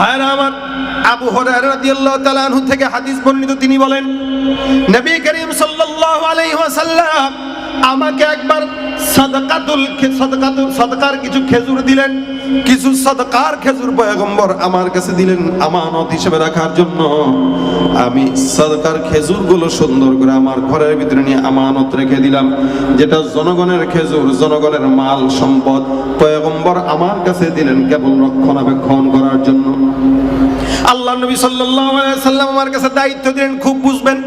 ভাইরা আমার, আবু হুরায়রা রাদিয়াল্লাহু তাআলা থেকে হাদিস বর্ণিত, তিনি বলেন, নবী করিম সাল্লাল্লাহু আলাইহি ওয়াসাল্লাম আমাকে একবার সাদকাতুল সাদকাতুল, সাদকার কিছু খেজুর দিলেন। কিছু সাদকার খেজুর পয়গম্বর আমার কাছে দিলেন আমানত হিসেবে রাখার জন্য। আমি সাদকার খেজুরগুলো সুন্দর করে আমার ঘরের ভিতরে নিয়ে আমানত রেখে দিলাম। যেটা জনগণের খেজুর, জনগণের মাল, সম্পদ, পয়গম্বর আমার কাছে দিলেন কেবল রক্ষণাবেক্ষণ করার জন্য। আল্লাহ নবী সাল্লাল্লাহু আলাইহি সাল্লাম আমার কাছে দায়িত্ব দিলেন, খুব বুঝবেন।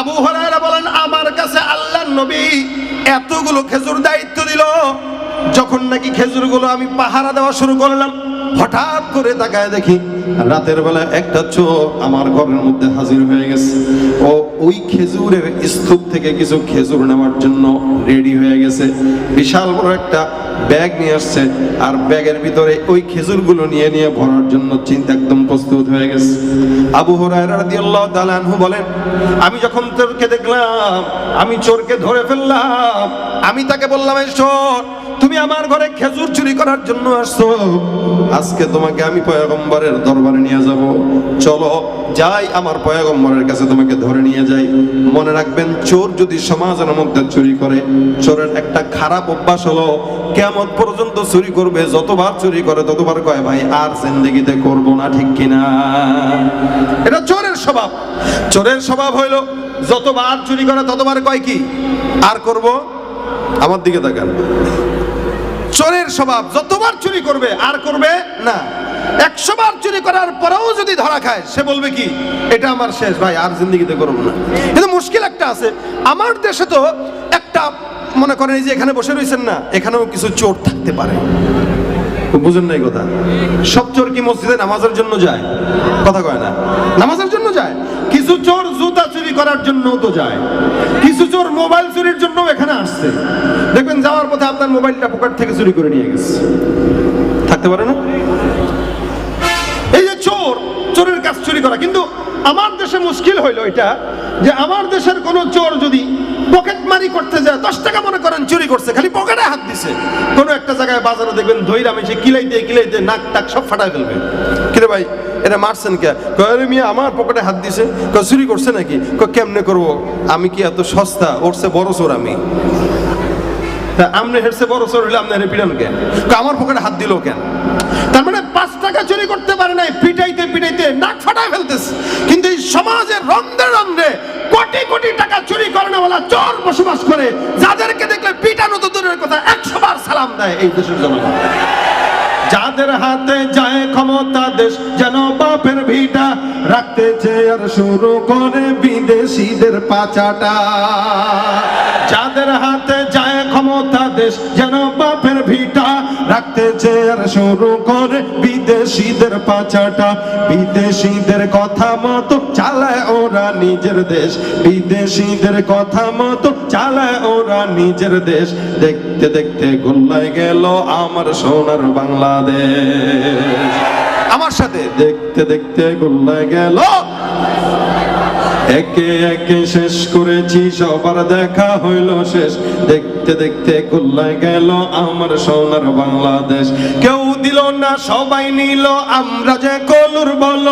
আবু হুরায়রা বলেন আমার কাছে আল্লাহ নবী, এতগুলো খেজুর দায়িত্ব দিল। যখন নাকি খেজুরগুলো আমি পাহারা দেওয়া শুরু করলাম হঠাৎ করে তাকায় দেখি রাতের বেলা একটা চোর আমার ঘরের মধ্যে হাজির হয়ে গেছে। ও ওই খেজুরের স্তূপ থেকে কিছু খেজুর নেওয়ার জন্য রেডি হয়ে গেছে। বিশাল বড় একটা ব্যাগ নিয়ে আসছে আর ব্যাগের ভিতরে ওই খেজুরগুলো নিয়ে নিয়ে ভরার জন্য চিন্তা একদম প্রস্তুত হয়ে গেছে। আবু আনহু বলেন, আমি যখন চোরকে দেখলাম, আমি চোরকে ধরে ফেললাম, আমি তাকে বললাম, এই তুমি আমার ঘরে খেজুর চুরি করার জন্য আসছো। আজকে তোমাকে আমি পয়গম্বরের দরবারে নিয়ে যাব। চলো, যাই আমার পয়গম্বরের কাছে তোমাকে ধরে নিয়ে যাই। মনে রাখবেন, চোর যদি সমাজের মধ্যে চুরি করে, চোরের একটা খারাপ অভ্যাস হলো কেমন পর্যন্ত চুরি করবে, যতবার চুরি করে ততবার কয়, ভাই, আর জিন্দগিতে করব না, ঠিক কিনা? এটা চোরের স্বভাব। চোরের স্বভাব হইল, যতবার চুরি করে, ততবার কয় কি? আর করব? আমার দিকে তাকান। চোরের স্বভাব যতবার চুরি করবে, আর করবে না। একশো বার চুরি করার পরেও যদি ধরা খায়, সে বলবে কি, এটা আমার শেষ, ভাই, আর জিন্দগিতে করব না। কিন্তু মুশকিল একটা আছে। আমার দেশে তো একটা, মনে করেন এই যে এখানে বসে রয়েছেন না, এখানেও কিছু চোর থাকতে পারে। বুঝেন এই কথা। সব চোর কি মসজিদে নামাজের জন্য যায়? কথা কয় না। নামাজের জন্য যায়। কিছু চোর জুতা চুরি করার জন্যও তো যায়। কিছু চোর মোবাইল চুরির জন্য এখানে আসছে। দেখবেন যাওয়ার পথে আপনার মোবাইলটা পকেট থেকে চুরি করে নিয়ে গেছে। থাকতে পারে না? এই যে চোর, চোরের কাজ চুরি করা। কিন্তু আমার দেশে মুশকিল হইল এটা, যে আমার দেশের কোন চোর যদি পকেট মারি করতে যায়, দশ টাকা মনে করেন চুরি করছে, খালি পকেটে হাত দিছে। কোনো একটা জায়গায় বাজারে দেখবেন ধৈরা মিশে কিলাইতে কিলাইতে নাক টাক সব ফাটাই ফেলবে। কিরে ভাই, এটা মারছেন কে? কয় মিয়া, আমার পকেটে হাত দিছে। কয়, চুরি করছে নাকি? কয়, কেমনে করব? আমি কি এত সস্তা? ওরছে বড় চোর আমি। আমনে হেরছে বড় চোর হইলে আপনি পিটান কেন আমার পকেটে হাত দিল কেন? তার মানে টাকা চুরি করতে পারে নাই, পিটাইতে পিটাইতে নাক ফাটাই ফেলতেছে। কিন্তু এই সমাজের রন্ধ্রে রন্ধ্রে কোটি কোটি টাকা চুরি করেনা চোর বসবাস করে, যাদেরকে দেখলে পিটানো তো দূরের কথা, একশো বার সালাম দেয় এই দেশের জনগণ। যাদের হাতে যায় ক্ষমতা দেশ, যেন বাপের ভিটা রাখতে চেয়ার শুরু করে বিদেশিদের পাচাটা। যাদের হাতে যায় ক্ষমতা দেশ, যেন চেয়ার শুরু করে বিদেশিদের পাচাটা বিদেশিদের কথা মতো চালায় ওরা নিজের দেশ। বিদেশিদের কথা মতো চালায় ওরা নিজের দেশ। দেখতে দেখতে গোল্লায় গেল আমার সোনার বাংলাদেশ। আমার সাথে দেখতে দেখতে গোল্লায় গেল একে একে শেষ করেছি, সবার দেখা হইল শেষ। দেখতে দেখতে গোল্লায় গেল আমার সোনার বাংলাদেশ। কেউ দিল না, সবাই নিল, আমরা যে কলুর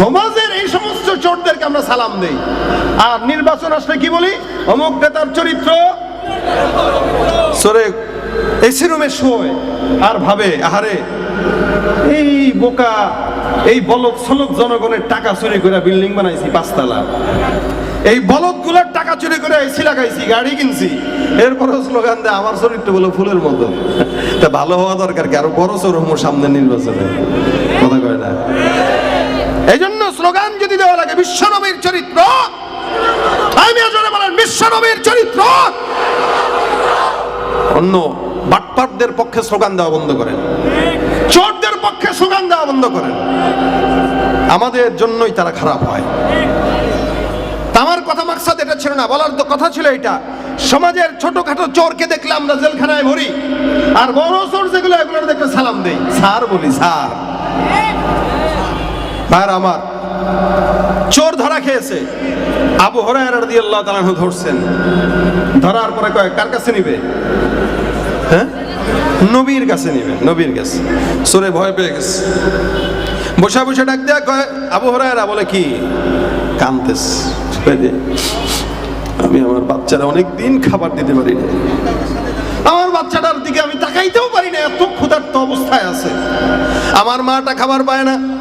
সমাজের এই সমস্ত চোরদেরকে আমরা সালাম দেই। আর নির্বাচন আসলে কি বলি? অমুক নেতার চরিত্র সরে এসি রুমে শোয় আর ভাবে আহারে এই বোকা এই বলদ সলক জনগণের টাকা চুরি করে বিল্ডিং বানাইছি পাঁচতলা। এই বলদগুলার টাকা চুরি করে এসি লাগাইছি গাড়ি কিনছি। এরপরে স্লোগান দেয় আমার চরিত্র বলো ফুলের মতো। তা ভালো হওয়া দরকার কি? আরও বড় চোর সামনে নির্বাচনে। কথা কয় না? এই জন্য স্লোগান যদি দেওয়া লাগে বিশ্বনবীর চরিত্র। আমি জোরে বলেন বিশ্বনবীর চরিত্র। অন্য বাটপাটদের পক্ষে স্লোগান দেওয়া বন্ধ করেন। চোরদের পক্ষে স্লোগান দেওয়া বন্ধ করেন। আমাদের জন্যই তারা খারাপ হয়। আমার কথা মাকসাদ এটা ছিল না, বলার তো কথা ছিল এটা। সমাজের ছোটখাটো চোরকে দেখলে আমরা জেলখানায় ভরি। আর বড় চোর যেগুলো এগুলো দেখলে সালাম দেই। স্যার বলি, স্যার। ভাইর আমার চোর ধরা খেয়েছে। আবু রাদিয়াল্লাহু তাআলা আনহু ধরছেন। ধরার পরে কয়, কার কাছে নিবে? হ্যাঁ? নবীর কাছে নিবে, নবীর কাছে। চোরে ভয় পেয়ে গেছে। বসে বসে ডাক দেয়া কয়, আবু হরায়রা বলে কি? কানতেস আমি আমার বাচ্চারা অনেক দিন খাবার দিতে পারি না আমার বাচ্চাটার দিকে আমি তাকাইতেও পারি না এত ক্ষুধার্ত অবস্থায় আছে। আমার মাটা খাবার পায় না।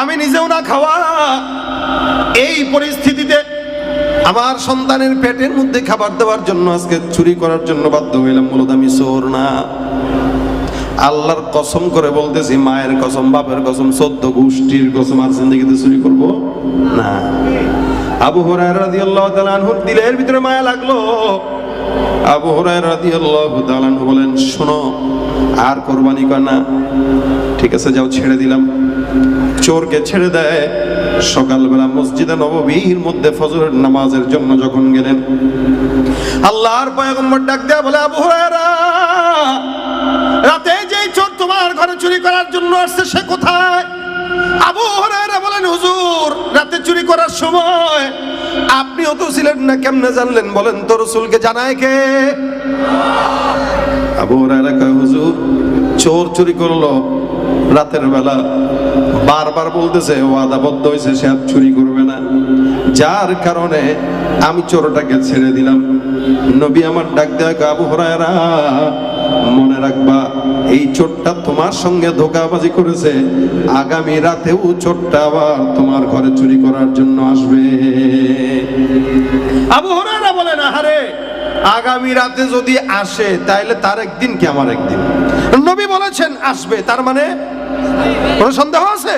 আমি নিজেও না খাওয়া। এই পরিস্থিতিতে আমার সন্তানের পেটের মধ্যে খাবার দেওয়ার জন্য আজকে চুরি করার জন্য বাধ্য হইলাম মূলত আমি চোর না? আল্লাহর কসম করে বলতেছি, মায়ের কসম, বাপের কসম, সদ্য গোষ্ঠীর কসম, আর জিন্দগিতে চুরি করব না। আবু হুরায়রা রাদিয়াল্লাহু তাআলা আনহুর দিলের ভিতরে মায়া লাগল। আবু হুরায়রা রাদিয়াল্লাহু তাআলা আনহু বলেন, শোনো, আর কোরবানি কর না। ঠিক আছে, যাও, ছেড়ে দিলাম। চোরকে ছেড়ে দেয়। সকালবেলা মসজিদে নববীর মধ্যে ফজরের নামাজের জন্য যখন গেলেন, আল্লাহর পয়গম্বর ডাক দেয়া বলে, আবু হুরায়রা, রাতে যেই চোর তোমার ঘরে চুরি করার জন্য আসছে, সে কোথায়? আবু হুরায়রা বলেন, হুজুর, রাতে চুরি করার সময় আপনিও তো ছিলেন না, কেমনে জানলেন? বলেন তো রসুলকে জানায় কে? আবু হুরায়রা কয়, হুজুর, চোর চুরি করল রাতের বেলা বারবার বলতেছে ও আদাবদ্ধ হয়েছে, সে আর চুরি করবে না। যার কারণে আমি চোরটাকে ছেড়ে দিলাম। নবী আমার ডাক দেয়া আবু হরায়রা, মনে রাখবা, এই চোরটা তোমার সঙ্গে ধোকাবাজি করেছে। আগামী রাতেও চোরটা আবার তোমার ঘরে চুরি করার জন্য আসবে। আবু হরায়রা বলেন, আহারে আগামী রাতে যদি আসে, তাইলে তার একদিন কি আমার একদিন? নবী বলেছেন আসবে, তার মানে কোনো সন্দেহ আছে?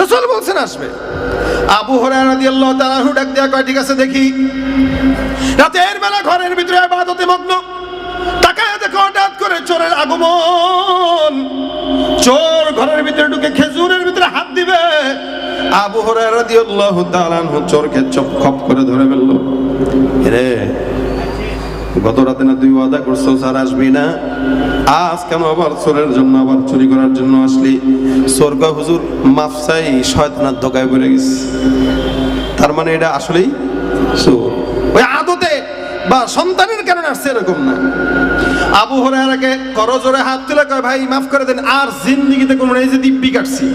রসুল বলছেন আসবে। আবু হরায়রা রাদিয়াল্লাহু তাআলা আনহু ডাক দেওয়া কয়, ঠিক আছে, দেখি। রাতের বেলা ঘরের ভিতরে ইবাদতে মগ্ন। হঠাৎ করে চোরের আগমন। চোর ঘরের ভিতরে ঢুকে খেজুরের ভিতরে হাত দিবে। আবু হরায়রা রাদিয়াল্লাহু তাআলা আনহু চোরকে চপ খপ করে ধরে ফেলল রে গত রাতে না তুই ওয়াদা করছ, স্যার, আসবি না। আজ কেন আবার চোরের জন্য, আবার চুরি করার জন্য আসলি? চোর হুজুর মাফ চাই ধোকায় পড়ে গেছে। তার মানে এটা আসলেই চোর। ওই আদতে বা সন্তানের কারণে আসছে এরকম না? আবু হরায়রাকে করজোরে হাত তুলে কয়, ভাই, মাফ করে দেন, আর জিন্দিগিতে কোনো এই যে দিব্যি কাটছি।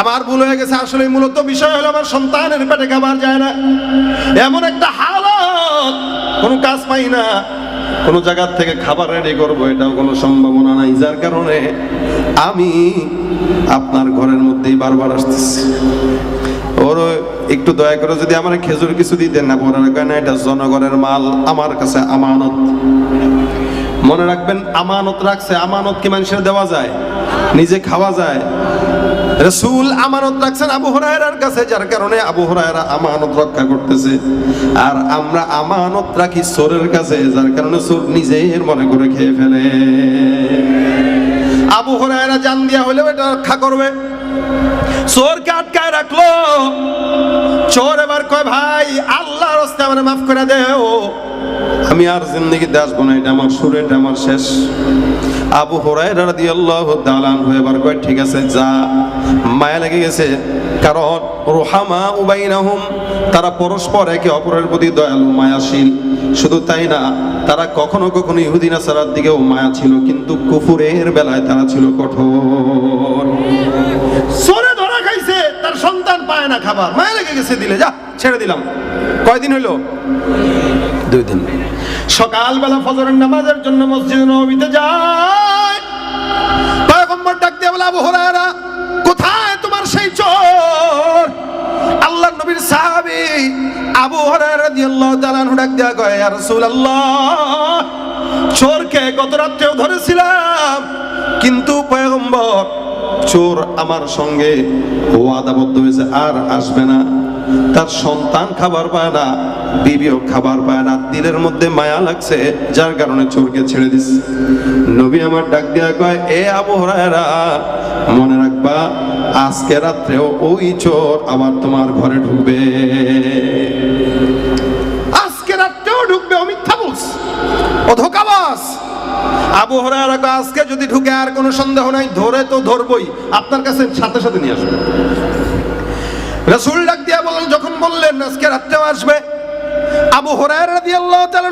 আমার ভুল হয়ে গেছে আসলে মূলত বিষয় হলো আমার সন্তানের পেটে খাবার যায় না। এমন একটা হালত কোনো কাজ পাই না। কোনো জায়গার থেকে খাবার রেডি করব, এটাও কোনো সম্ভাবনা নাই। যার কারণে আমি আপনার ঘরের মধ্যেই বারবার আসতেছি। ওর একটু দয়া করে যদি আমার খেজুর কিছু দিতেন না, পরে এটা জনগণের মাল, আমার কাছে আমানত। মনে রাখবেন, আমানত রাখছে, আমানত কি মানুষের দেওয়া যায়? নিজে খাওয়া যায়। রসুল আমানত রাখছেন আবু হরায়রার কাছে, যার কারণে আবু হরায়রা আমানত রক্ষা করতেছে। আর আমরা আমানত রাখি সোরের কাছে, যার কারণে চোর নিজের মনে করে খেয়ে ফেলে। আবু হরায়রা জান দিয়া হলেও এটা রক্ষা করবে। চোরকে আটকায় রাখল। চোর এবার কয়, ভাই, আল্লাহর হস্তে আমার মাফ করে দেও। আমি আর জিন্দগিতে আসব না এটা আমার সুর এটা আমার শেষ। আবু রাদিয়াল্লাহু তাআলা আনহু এবার কয়, ঠিক আছে, যা। মায়া লেগে গেছে, কারণ রুহামা উবাইনাহুম, তারা পরস্পর একে অপরের প্রতি দয়ালু, মায়াশীল। শুধু তাই না, তারা কখনো কখনো ইহুদি নাসারার দিকেও মায়া ছিল, কিন্তু কুফুরের বেলায় তারা ছিল কঠোর। সরে ধরা খাইছে, তার সন্তান পায় না খাবার। মায়া লেগে গেছে দিলে, যা, ছেড়ে দিলাম। কয়দিন হইল? দুই দিন। সকালবেলা ফজরের নামাজের জন্য মসজিদ নবীতে যায়। পয়গম্বর ডাক দিয়ে বলে, আবু হুরায়রা, কোথায় তোমার সেই চোর? আল্লাহ নবীর সাহাবী আবু হুরায়রা রাদিয়াল্লাহু তাআলা ডাক দিয়া কয়, ইয়া রাসূলুল্লাহ, চোরকে গত রাত্রেও ধরেছিলাম, কিন্তু পয়গম্বর চোর আমার সঙ্গে ওয়াদাবদ্ধ হয়েছে, আর আসবে না। তার সন্তান খাবার পায় না, বিবিও খাবার পায় না, দিলের মধ্যে মায়া লাগছে, যার কারণে চোরকে ছেড়ে দিস। নবী আমার ডাক দিয়া কয়, এ আবু হরায়রা, মনে রাখবা, আজকে রাত্রেও ওই চোর আবার তোমার ঘরে ঢুকবে আজকে রাত্রেও ঢুকবে ও মিথ্যা বলছে ও ধোকাবাস আবু হরাইরা কয়, আজকে যদি ঢুকে আর কোনো সন্দেহ নাই ধরে তো ধরবই। আপনার কাছে সাথে সাথে নিয়ে আসবে। রসুল ডাক দিয়া বললেন যখন বললেন আজকে রাত্রেও আসবে আবু হরাইরা রাদিয়াল্লাহু তাআলা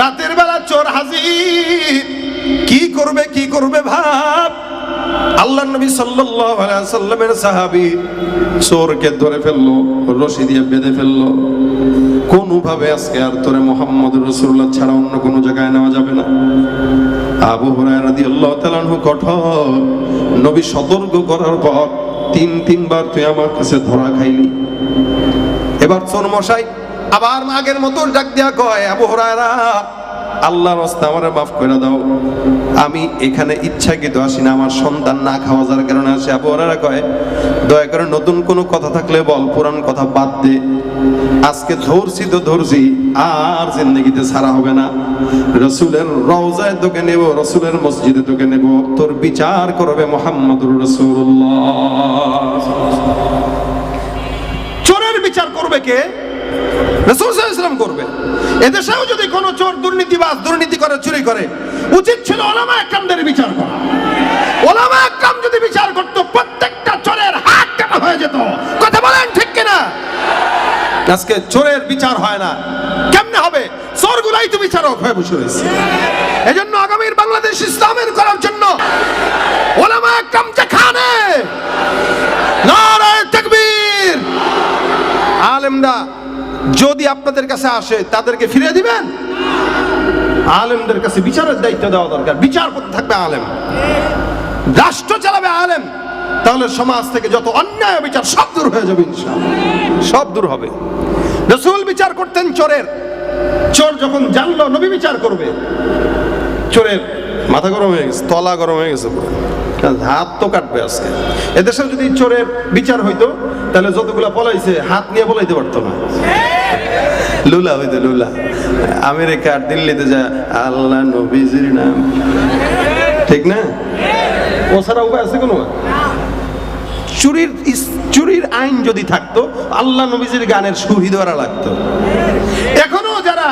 রাতের বেলা চোর হাজির। কি করবে কি করবে ভাব? আল্লাহ নবী সাল্লাল্লাহু আলাইহি সাল্লামের সাহাবী চোরকে ধরে ফেলল রশি দিয়ে বেঁধে ফেলল। কোনোভাবে আজকে আর তোরে মোহাম্মদ রসুল্লাহ ছাড়া অন্য কোনো জায়গায় নেওয়া যাবে না। আবু হুরায়রা রাদিয়াল্লাহু তাআলা কঠোর, নবী সতর্ক করার পর তিন, তিনবার তুই আমার কাছে ধরা খাইলি। এবার চোর মশাই আবার আগের মতো ডাক দিয়া কয়, আবু হুরায়রা আল্লাহর রাস্তা আমারে মাফ করে দাও। আমি এখানে ইচ্ছাকৃত আসি না, আমার সন্তান না খাওয়া যার কারণে আসে। আবু হুরায়রা কয়, দয়া করে নতুন কোনো কথা থাকলে বল, পুরান কথা বাদ দে। আজকে ধরছি তো ধরছি, আর জিন্দগিতে ছাড়া হবে না। রসুলের রওজায় তোকে নেব, রসুলের মসজিদে তোকে নেব। তোর বিচার করবে মোহাম্মদুর রসুল্লাহ চোরের বিচার করবে কে? রসুল ইসলাম করবে। এদেশেও যদি কোনো চোর দুর্নীতিবাজ দুর্নীতি করে, চুরি করে, উচিত ছিল ওলামা একরামদের বিচার করা। ওলামা একরাম যদি বিচার করতো, প্রত্যেকটা চোরের হাত কাটা হয়ে যেত। কথা বলেন ঠিক কিনা? আজকে চোরের বিচার হয় না। কেমনে হবে? চোরগুলাই তো বিচারক হয়ে বসে রয়েছে। এজন্য আগামীর বাংলাদেশ ইসলামের করার জন্য ওলামা একরাম যেখানে, নারায় তাকবীর। আলেমরা যদি আপনাদের কাছে আসে, তাদেরকে ফিরিয়ে দিবেন? আলেমদের কাছে বিচারের দায়িত্ব দেওয়া দরকার। বিচার করতে থাকবে আলেম। রাষ্ট্র চালাবে আলেম। তাহলে সমাজ থেকে যত অন্যায় বিচার, সব দূর হয়ে যাবে সব দূর হবে। রসুল বিচার করতেন চোরের। চোর যখন জানলো, নবী বিচার করবে। চোরের মাথা গরম হয়ে গেছে, তলা গরম হয়ে গেছে হাত তো কাটবে আজকে। এদেশে যদি চোরের বিচার হইতো, তাহলে যতগুলা পলাইছে, হাত নিয়ে পলাইতে পারতো না। লুলা হইতো লুলা। আমেরিকা দিল্লিতে যা আল্লাহ নবীজির নাম। ঠিক না? ও ছাড়া উপায় আছে কোনো? চুরির চুরির আইন যদি থাকতো, আল্লাহ নবীজির গানের সুরহি ধরা লাগতো। এখনও যারা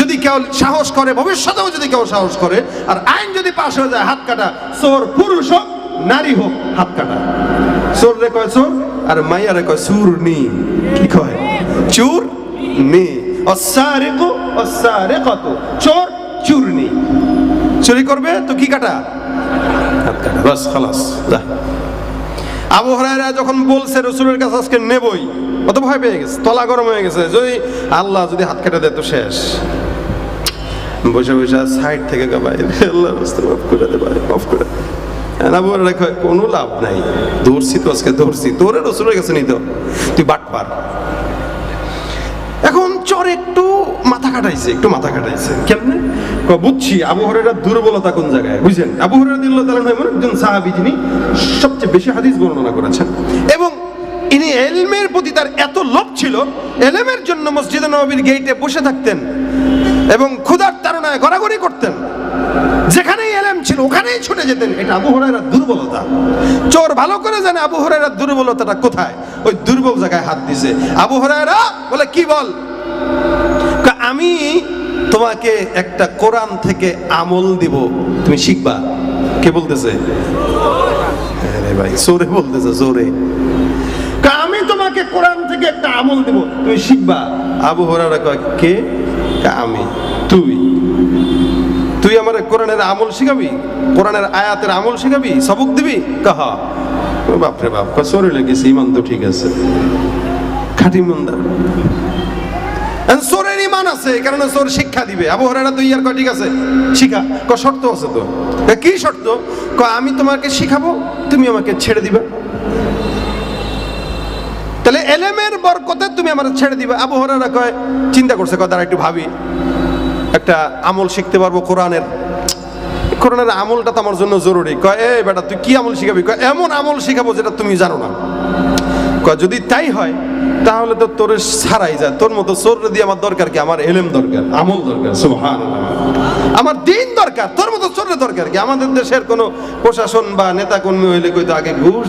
যদি কেউ সাহস করে, ভবিষ্যতেও যদি কেউ সাহস করে, আর আইন যদি পাশ হয়ে যায়, হাত কাটা, চোর পুরুষ হোক, নারী হোক, হাত কাটা। চোর রে কয় চোর, আর মাইয়া রে কয় চুর নি কি কয়? চুর নি। অসারেকো, অসারেকত। চোর চুরনি চুরি করবে তো কি কাটা? হাত কাটা। বাস, খালাস আবু হরাইরা যখন বলছে, রসুলের কাছে আজকে নেবই, অত ভয় পেয়ে গেছে, তলা গরম হয়ে গেছে। যদি আল্লাহ যদি হাত কেটে দেয় তো শেষ। বসে বসে সাইড থেকে গাবাই আল্লাহ, রাস্তা মাফ করে দে ভাই, মাফ করে। আবু হরাইরা কোনো লাভ নাই। ধরছি তো আজকে, ধরছি। তোরে রসুলের কাছে নিত তুই বাট পার চর একটু মাথা কাটাইছে, একটু মাথা কাটাইছে। কেমনে? বুঝছি, আবু হরেরা দুর্বলতা কোন জায়গায়? বুঝছেন? আবু হরেরা দিল্লাহ তাআলা এমন একজন সাহাবী যিনি সবচেয়ে বেশি হাদিস বর্ণনা করেছেন। এবং ইনি এলমের প্রতি তার এত লোভ ছিল, এলেমের জন্য মসজিদে নববীর গেটে বসে থাকতেন এবং ক্ষুধার তাড়নায় গড়াগড়ি করতেন। যেখানেই এলেম ছিল, ওখানেই ছুটে যেতেন। এটা আবু হরাইরার দুর্বলতা। চোর ভালো করে জানে আবু হরাইরার দুর্বলতাটা কোথায়। ওই দুর্বল জায়গায় হাত দিছে। আবু হরাইরা বলে, কি বল? আমি তোমাকে একটা কোরআন থেকে আমল দিব। তুমি শিখবা? কে বলতেছে? ভাই, জোরে বলতেছে, জোরে। আমি তোমাকে কোরআন থেকে একটা আমল দিব, তুমি শিখবা? আবু হরাইরা কয়, কে? আমি। তুই। তুই আমার কোরআনের আমল শিখাবি? কোরআনের আয়াতের আমল শিখাবি? সবক দিবি? কাহা বাপরে বাপ সরে লেগেছে, ইমান তো ঠিক আছে। খাঁটি মন্দার সোরের ইমান আছে কারণে সোর শিক্ষা দিবে। আবু হরারা তুই আর কয়, ঠিক আছে, শিখা। ক শর্ত আছে তো। কি শর্ত? ক আমি তোমাকে শিখাবো, তুমি আমাকে ছেড়ে দিবে। তাহলে এলেমের বরকতে তুমি আমার ছেড়ে দিবে। আবু কয়, চিন্তা করছে। কথা একটু ভাবি। একটা আমল শিখতে পারব কোরআনের। কোরআনের আমলটা তো আমার জন্য জরুরি। কয় এ বেটা, তুই কি আমল শিখাবি? কয়, এমন আমল শিখাবো যেটা তুমি জানো না। কয়, যদি তাই হয় তাহলে তো তোর সারাই যায়। তোর মতো চোর দিয়ে আমার দরকার কি? আমার এলেম দরকার, আমল দরকার সুহান আমার দিন দরকার, তোর মতো চোর দরকার কি? আমাদের দেশের কোনো প্রশাসন বা নেতা কর্মী হইলে কইতো আগে ঘুষ